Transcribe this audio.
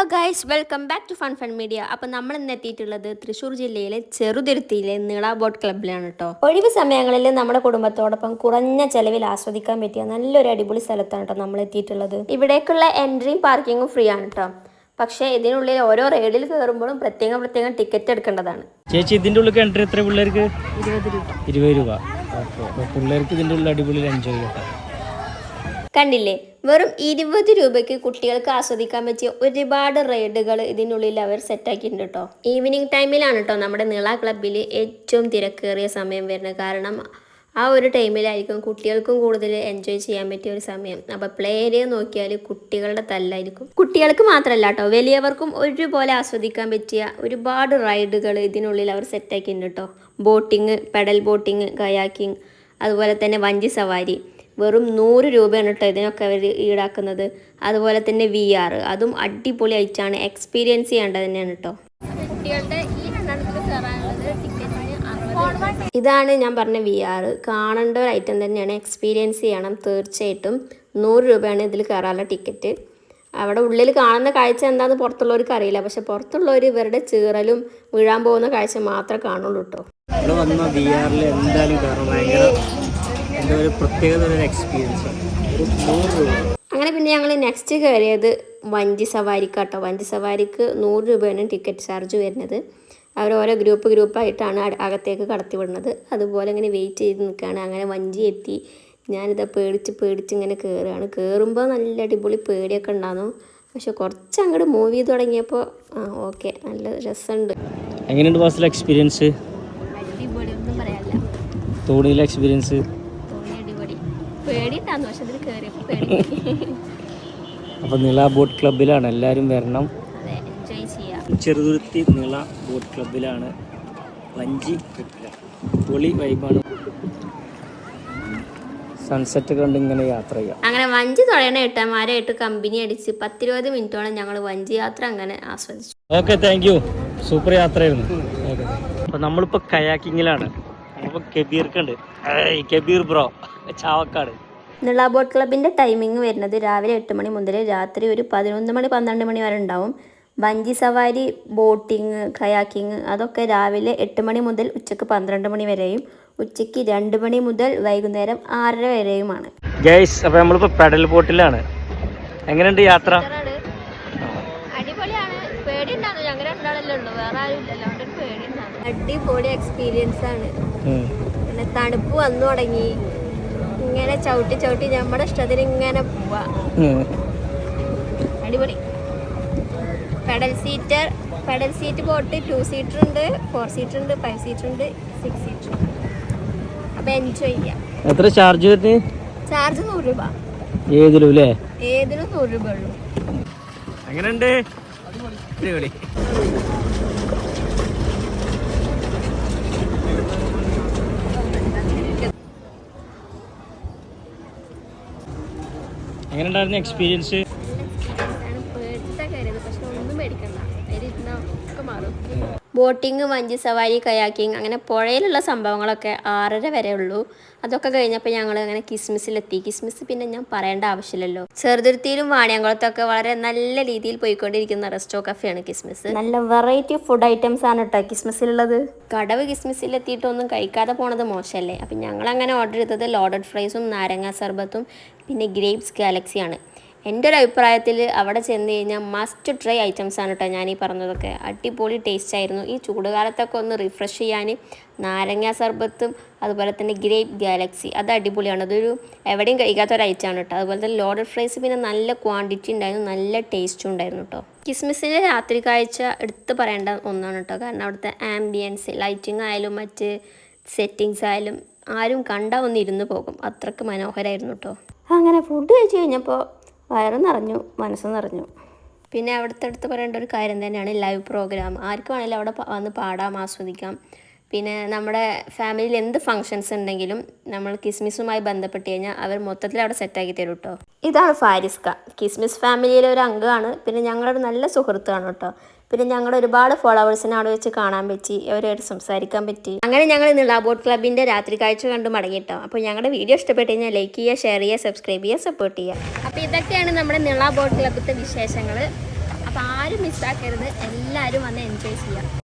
Hello guys welcome back to fun fun media അപ്പം നമ്മൾ ഇന്ന് എത്തിയിട്ടുള്ളത് തൃശ്ശൂർ ജില്ലയിലെ ചെറുതുരുത്തിയിലെ നീള ബോട്ട് ക്ലബ്ബിലാണ് കേട്ടോ. ഒഴിവ് സമയങ്ങളിൽ നമ്മുടെ കുടുംബത്തോടൊപ്പം കുറഞ്ഞ ചെലവിൽ ആസ്വദിക്കാൻ പറ്റിയ നല്ലൊരു അടിപൊളി സ്ഥലത്താണ് കേട്ടോ നമ്മൾ എത്തിയിട്ടുള്ളത്. ഇവിടേക്കുള്ള എൻട്രിയും പാർക്കിങ്ങും ഫ്രീ ആണ് കേട്ടോ. പക്ഷേ ഇതിനുള്ളിൽ ഓരോ റൈഡിൽ കയറുമ്പോഴും പ്രത്യേകം പ്രത്യേകം ടിക്കറ്റ് എടുക്കേണ്ടതാണ്. ചേച്ചി ഇതിന്റെ ഉള്ളിൽ എൻട്രി എത്ര പിള്ളേർക്ക്? ഇരുപത് രൂപ. ഇരുപത് അപ്പോൾ പിള്ളേർക്ക് ഇതിന്റെ ഉള്ളിൽ അടിപൊളി എൻജോയ് ചെയ്യട്ടെ കണ്ടില്ലേ? വെറും ഇരുപത് രൂപയ്ക്ക് കുട്ടികൾക്ക് ആസ്വദിക്കാൻ പറ്റിയ ഒരുപാട് റൈഡുകൾ ഇതിനുള്ളിൽ അവർ സെറ്റാക്കിയിട്ടുണ്ട് കേട്ടോ ഈവനിങ് ടൈമിലാണ് കേട്ടോ നമ്മുടെ നീള ക്ലബിൽ ഏറ്റവും തിരക്കേറിയ സമയം വരുന്നത്. കാരണം ആ ഒരു ടൈമിലായിരിക്കും കുട്ടികൾക്കും കൂടുതൽ എൻജോയ് ചെയ്യാൻ പറ്റിയ ഒരു സമയം. അപ്പോൾ പ്ലേ ഏരിയ നോക്കിയാൽ കുട്ടികളുടെ തല്ലായിരിക്കും. കുട്ടികൾക്ക് മാത്രമല്ല കേട്ടോ വലിയവർക്കും ഒരുപോലെ ആസ്വദിക്കാൻ പറ്റിയ ഒരുപാട് റൈഡുകൾ ഇതിനുള്ളിൽ അവർ സെറ്റാക്കിയിട്ടുണ്ട് കേട്ടോ ബോട്ടിങ് പെഡൽ ബോട്ടിങ് കയാക്കിങ് അതുപോലെ തന്നെ വഞ്ചി സവാരി. വെറും നൂറ് രൂപയാണ് കേട്ടോ ഇതിനൊക്കെ അവർ ഈടാക്കുന്നത്. അതുപോലെ തന്നെ വി ആർ അതും അടിപൊളി ആയിട്ടാണ് എക്സ്പീരിയൻസ് ചെയ്യേണ്ടത് തന്നെയാണ് കേട്ടോ ഇതാണ് ഞാൻ പറഞ്ഞ വി ആർ കാണേണ്ട ഒരു ഐറ്റം തന്നെയാണ്. എക്സ്പീരിയൻസ് ചെയ്യണം തീർച്ചയായിട്ടും. നൂറ് രൂപയാണ് ഇതിൽ കയറാനുള്ള ടിക്കറ്റ് അവിടെ ഉള്ളിൽ കാണുന്ന കാഴ്ച എന്താണെന്ന് പുറത്തുള്ളവർക്ക് അറിയില്ല. പക്ഷെ പുറത്തുള്ളവർ ഇവരുടെ ചീറലും വീഴാൻ പോകുന്ന കാഴ്ച മാത്രമേ കാണുള്ളൂ കേട്ടോ ഇവിടെ വന്ന ബി ആറിൽ എന്തായാലും ഭയങ്കര എന്താ ഒരു പ്രത്യേകത ഒരു എക്സ്പീരിയൻസ് ഒരു നൂറ് രൂപ. അങ്ങനെ പിന്നെ ഞങ്ങൾ നെക്സ്റ്റ് കയറിയത് വഞ്ചി സവാരിക്ക് കേട്ടോ വഞ്ചി സവാരിക്ക് നൂറ് രൂപയാണ് ടിക്കറ്റ് ചാർജ് വരുന്നത്. അവർ ഓരോ ഗ്രൂപ്പ് ഗ്രൂപ്പായിട്ടാണ് അകത്തേക്ക് കടത്തിവിടുന്നത് അതുപോലെ ഇങ്ങനെ വെയിറ്റ് ചെയ്ത് നിൽക്കുകയാണ്. അങ്ങനെ വഞ്ചി എത്തി. ഞാനിതാ പേടിച്ച് പേടിച്ച് ഇങ്ങനെ കയറുകയാണ്. കയറുമ്പോൾ നല്ല അടിപൊളി പേടിയൊക്കെ ഉണ്ടായിരുന്നു പക്ഷെ കുറച്ച് അങ്ങോട്ട് മൂവ് ചെയ്ത് തുടങ്ങിയപ്പോൾ ആ ഓക്കെ നല്ല രസമുണ്ട്. എങ്ങനെയുണ്ട് ബസ്സിലെ എക്സ്പീരിയൻസ് തോണിയിലെ എക്സ്പീരിയൻസ് പക്ഷെ കയറിയപ്പോൾ പേടി. അപ്പോൾ നിള ബോട്ട് ക്ലബ്ബിലാണ് എല്ലാവരും വരണം. അതെ എൻജോയ് ചെയ്യാം. ചെറുതുരുത്തി നിള ബോട്ട് ക്ലബ്ബിലാണ്. വഞ്ചി ട്രിപ്പിലാണ് പൊളി വൈബാണ് സൺസെറ്റ് കണ്ട് ഇങ്ങനെ യാത്ര ചെയ്യാം. അങ്ങനെ വഞ്ചി തുഴയണ ഏട്ടന്മാരായിട്ട് കമ്പനി അടിച്ച് പത്തിരുപത് മിനിറ്റോളം ഞങ്ങൾ വഞ്ചി യാത്ര അങ്ങനെ ആസ്വദിച്ചു. ഓക്കെ താങ്ക് യു സൂപ്പർ യാത്രയായിരുന്നു. ഓക്കെ അപ്പോൾ നമ്മളിപ്പോൾ കയാക്കിങ്ങിലാണ്. അപ്പോൾ കബീർക്കുണ്ട് കബീർ ബ്രോ ചാവക്കാട്. നിള ബോട്ട് ക്ലബിന്റെ ടൈമിംഗ് വരുന്നത് രാവിലെ എട്ട് മണി മുതൽ രാത്രി ഒരു പതിനൊന്ന് മണി പന്ത്രണ്ട് മണി വരെ ഉണ്ടാവും. വഞ്ചി സവാരി ബോട്ടിങ് കയാക്കിങ് അതൊക്കെ രാവിലെ എട്ട് മണി മുതൽ ഉച്ചയ്ക്ക് പന്ത്രണ്ട് മണി വരെയും ഉച്ചയ്ക്ക് രണ്ട് മണി മുതൽ വൈകുന്നേരം ആറര വരെയുമാണ്. ഗൈസ് അപ്പോൾ നമ്മളിപ്പോൾ പെഡൽ ബോട്ടിലാണ് എങ്ങനെയുണ്ട് യാത്ര? അടിപൊളി എക്സ്പീരിയൻസ് ആണ്. പിന്നെ തണുപ്പ് വന്നു തുടങ്ങി. ഇങ്ങനെ ചവിട്ടി ചവിട്ടി നമ്മുടെ ഇഷ്ടത്തിന് ഇങ്ങനെ പോവാ. അടിപൊളി. Pedal seater pedal seat boat two seater ഉണ്ട് ഫോർ സീറ്റർ ഉണ്ട് ഫൈവ് സീറ്റർ ഉണ്ട് സിക്സ് സീറ്റർ ഉണ്ട്. അപ്പൊ എൻജോയ് ചെയ്യാം. എത്ര ചാർജ് വരുന്നത് ചാർജ് നൂറ് രൂപ. ഏതിലും അല്ലേ? ഏതിനും നൂറ് രൂപ ഉള്ളൂ. എങ്ങനെയുണ്ട്? അടിപൊളി. എങ്ങനെയുണ്ടായിരുന്നു എക്സ്പീരിയൻസ് ബോട്ടിങ് വഞ്ചി സവാരി കയാക്കിങ് അങ്ങനെ പുഴയിലുള്ള സംഭവങ്ങളൊക്കെ ആറര വരെ ഉള്ളൂ. അതൊക്കെ കഴിഞ്ഞപ്പോൾ ഞങ്ങൾ അങ്ങനെ കിസ്മിസിലെത്തി. കിസ്മിസ് പിന്നെ ഞാൻ പറയേണ്ട ആവശ്യമില്ലല്ലോ. ചെറുതുരുത്തിയിലും വാണിയംകുളത്തൊക്കെ വളരെ നല്ല രീതിയിൽ പോയിക്കൊണ്ടിരിക്കുന്ന റെസ്റ്റോ കഫേയാണ് കിസ്മിസ്. നല്ല വെറൈറ്റി ഫുഡ് ഐറ്റംസ് ആണ് കേട്ടോ കിസ്മിസിലുള്ളത്. കടവ് കിസ്മിസിലെത്തിയിട്ടൊന്നും കഴിക്കാതെ പോണത് മോശമല്ലേ? അപ്പം ഞങ്ങൾ അങ്ങനെ ഓർഡർ ചെയ്തത് ലോഡഡ് ഫ്രൈസും നാരങ്ങ സർബത്തും പിന്നെ ഗ്രേപ്സ് ഗാലക്സിയാണ് എന്റെ ഒരു അഭിപ്രായത്തിൽ അവിടെ ചെന്ന് കഴിഞ്ഞാൽ മസ്റ്റ് ട്രൈ ഐറ്റംസ് ആണ് കേട്ടോ ഞാൻ ഈ പറഞ്ഞതൊക്കെ. അടിപൊളി ടേസ്റ്റ് ആയിരുന്നു. ഈ ചൂടുകാലത്തൊക്കെ ഒന്ന് റിഫ്രഷ് ചെയ്യാൻ നാരങ്ങ സർബത്തും അതുപോലെ തന്നെ ഗ്രേപ്പ് ഗാലക്സി അത് അടിപൊളിയാണ്. അതൊരു എവിടെയും കഴിക്കാത്ത ഒരു ഐറ്റമാണ് കേട്ടോ അതുപോലെ തന്നെ ലോഡഡ് ഫ്രൈസ് പിന്നെ നല്ല ക്വാണ്ടിറ്റി ഉണ്ടായിരുന്നു. നല്ല ടേസ്റ്റും ഉണ്ടായിരുന്നു കേട്ടോ കിസ്മിസിന്റെ രാത്രി കാഴ്ച എടുത്ത് പറയേണ്ട ഒന്നാണ് കേട്ടോ കാരണം അവിടുത്തെ ആംബിയൻസ് ലൈറ്റിംഗ് ആയാലും മറ്റ് സെറ്റിങ്സ് ആയാലും ആരും കണ്ടാൽ ഒന്ന് ഇരുന്ന് പോകും. അത്രയ്ക്ക് മനോഹരമായിരുന്നു കേട്ടോ അങ്ങനെ ഫുഡ് കഴിച്ച് കഴിഞ്ഞപ്പോൾ വയറ് നിറഞ്ഞു മനസ്സ് നിറഞ്ഞു. പിന്നെ അവിടുത്തെ അടുത്ത് പറയേണ്ട ഒരു കാര്യം തന്നെയാണ് ലൈവ് പ്രോഗ്രാം ആർക്ക് വേണമെങ്കിലും അവിടെ വന്ന് പാടാം ആസ്വദിക്കാം. പിന്നെ നമ്മുടെ ഫാമിലിയിൽ എന്ത് ഫങ്ഷൻസ് ഉണ്ടെങ്കിലും നമ്മൾ കിസ്മിസുമായി ബന്ധപ്പെട്ട് കഴിഞ്ഞാൽ അവർ മൊത്തത്തിൽ അവിടെ സെറ്റാക്കി തരും കേട്ടോ ഇതാണ് ഫാരിസ്ക. കിസ്മിസ് ഫാമിലിയിലെ ഒരു അംഗമാണ്. പിന്നെ ഞങ്ങളുടെ നല്ല സുഹൃത്താണ് കേട്ടോ. പിന്നെ ഞങ്ങൾ ഒരുപാട് ഫോളോവേഴ്സിനെ അവിടെ വെച്ച് കാണാൻ പറ്റി അവരുമായിട്ട് സംസാരിക്കാൻ പറ്റി. അങ്ങനെ ഞങ്ങൾ നിള ബോട്ട് ക്ലബിന്റെ രാത്രി കാഴ്ച കണ്ട് മടങ്ങിയിട്ടോ അപ്പോൾ ഞങ്ങളുടെ വീഡിയോ ഇഷ്ടപ്പെട്ട് കഴിഞ്ഞാൽ ലൈക്ക് ചെയ്യുക ഷെയർ ചെയ്യുക സബ്സ്ക്രൈബ് ചെയ്യുക സപ്പോർട്ട് ചെയ്യുക. അപ്പോൾ ഇതൊക്കെയാണ് നമ്മുടെ നിള ബോട്ട് ക്ലബിലത്തെ വിശേഷങ്ങൾ അപ്പോൾ ആരും മിസ്സാക്കരുത് എല്ലാവരും വന്ന് എൻജോയ് ചെയ്യാം.